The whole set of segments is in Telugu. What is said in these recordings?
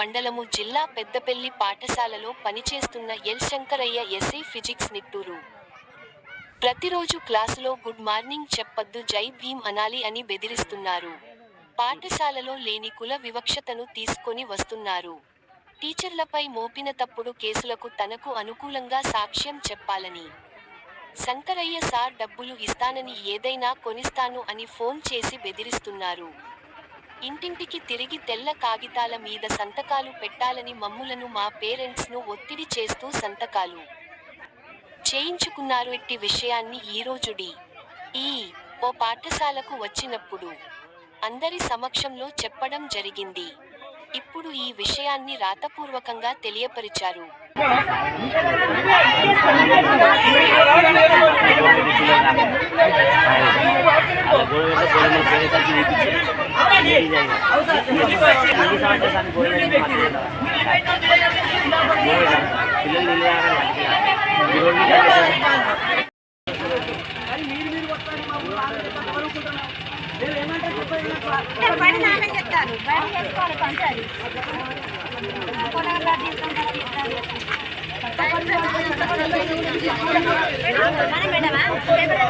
మండలము జిల్లా పెద్దపల్లి పాఠశాలలో పనిచేస్తున్న L Shankaraiah SA physics Nitturu. ప్రతిరోజు క్లాసులో గుడ్ మార్నింగ్ చెప్పొద్దు జై భీమ్ అనాలి అని బెదిరిస్తున్నారు. పాఠశాలలో లేని కుల వివక్షతను తీసుకొని వస్తున్నారు. టీచర్లపై మోపిన తప్పుడు కేసులకు తనకు అనుకూలంగా సాక్ష్యం చెప్పాలని. శంకరయ్య సార్ డబ్బులు ఇస్తానని ఏదైనా కొనిస్తాను అని ఫోన్ చేసి బెదిరిస్తున్నారు. ఇంటింటికి తిరిగి తెల్ల కాగితాల మీద సంతకాలు పెట్టాలని మమ్ములను మా పేరెంట్స్ను ఒత్తిడి చేస్తూ సంతకాలు. చేయించుకున్నారు ఇట్టి విషయాన్ని ఈరోజు డి ఈ ఓ పాఠశాలకు వచ్చినప్పుడు అందరి సమక్షంలో చెప్పడం జరిగింది. ఇప్పుడు ఈ విషయాన్ని రాతపూర్వకంగా తెలియపరిచారు. పని నాన్న చెప్తారు బయట చేసుకోవాలి పంచాలి పొలంలో తీసుకుంటారు చెప్తారు మనం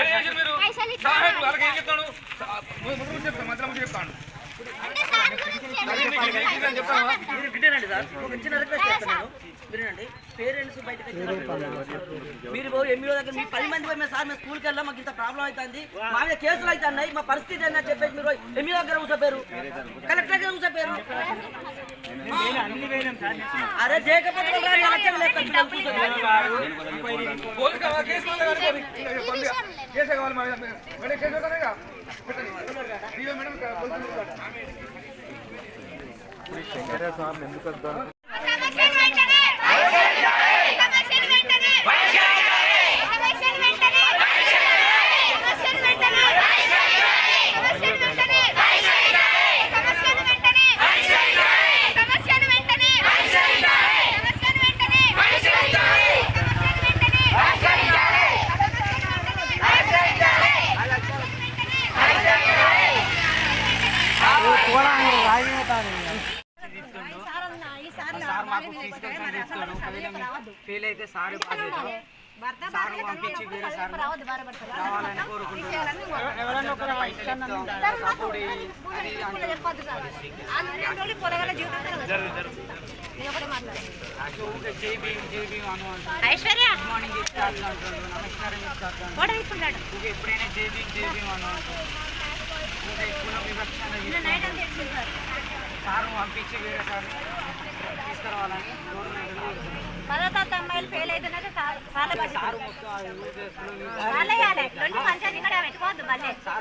పేరెంట్స్ బయటకు వచ్చినప్పుడు మీరు ఎంఈఓ దగ్గర మీ పది మంది పోయి మేము సార్ మేము స్కూల్కి వెళ్ళాం మాకు ఇంత ప్రాబ్లం అవుతుంది. మా మీద కేసులు అవుతున్నాయి మా పరిస్థితి ఏంటని చెప్పేసి మీరు ఎంఈఓ దగ్గర కూర్చోపోయారు. కలెక్టర్ దగ్గర కూర్చోపోయారు. అరే చేయకపోతే రాని లక్ష్యం లేదు? సార్ అయితే సార్ బాధ్యత సార్ పంపించి ఐశ్వర్య నమస్కారం. ఎప్పుడైనా జేబీ జేబీ అను సార్ తీసుకురావాలని పదో అమ్మాయిలు ఫెయిల్ అవుతున్నది సారు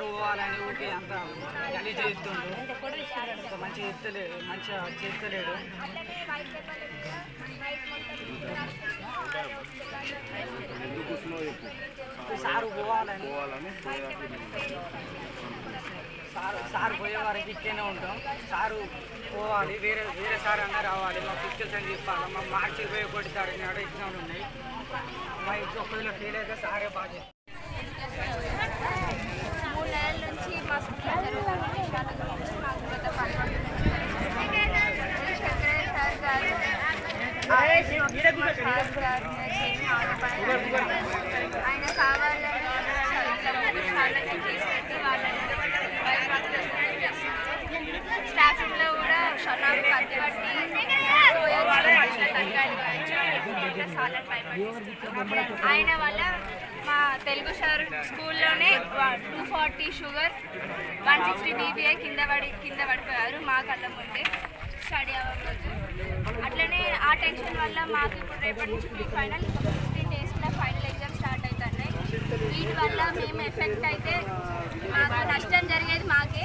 పోవాలని మంచిగా ఎత్తలేడు మంచిగా చేస్తలేడు సారు పోవాలని పోవాలని సార్ సార్ పోయే వరకు ఇక్కడనే ఉంటాం. సారు పోవాలి వేరే వేరే సార్ అన్న రావాలి. మా ఫిజికల్ సైన్స్ చెప్పాలి. మా మార్చి పోయి కొట్టితాడు నాడు ఎగ్జామ్లు ఉన్నాయి. మా ఎగ్జామ్ ఒకవేళ ఫెయిల్ అయితే సారే బాధ్యత. మూడు నెలల నుంచి మా స్కూల్లో జరుగుతున్న విషయాల గురించి మాకు గత పదకొండు శంకరయ్య సార్ గారు ఆర్ఎస్ సార్ గారు చేసిన ఆరోపణలు ఆయన కావాలని సార్లకి కేసు పెట్టి వాళ్ళని భయప్రాంతం చేస్తున్నారు. స్టాఫింగ్లో కూడా షొన్నాకు కత్తి పట్టి ఆయన వల్ల మా తెలుగు సార్ స్కూల్లోనే two forty sugar one sixty DBI కింద పడి కింద పడిపోయారు మా కళ్ళ ముందే స్టడీ అవ్వకపోతే అట్లనే ఆ టెన్షన్ వల్ల మాకు ఇప్పుడు రేపటి నుంచి ప్రీ ఫైనల్ ఫిఫ్టీన్ డేస్లో ఫైనల్ ఎగ్జామ్ స్టార్ట్ అవుతున్నాయి. వీటి వల్ల మేము ఎఫెక్ట్ అయితే మాకు నష్టం జరిగేది మాకే.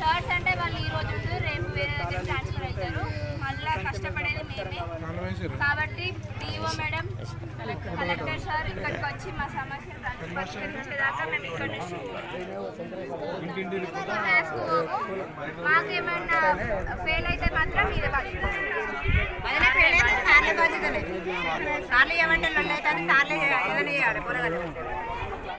సార్స్ అంటే వాళ్ళు ఈ రోజు రేపు వేరే దగ్గర ట్రాన్స్ఫర్ అవుతారు. మళ్ళీ కష్టపడేది మేమే. కాబట్టి డిఓ మేడం కలెక్టర్ సార్ ఇక్కడికి వచ్చి మా సమస్యలు పరిష్కరించేదాకా మేము నుంచి మాకు ఫెయిల్ అయితే మాత్రం మీద సార్లు ఏమంటే సార్లు ఏదైనా చేయాలి.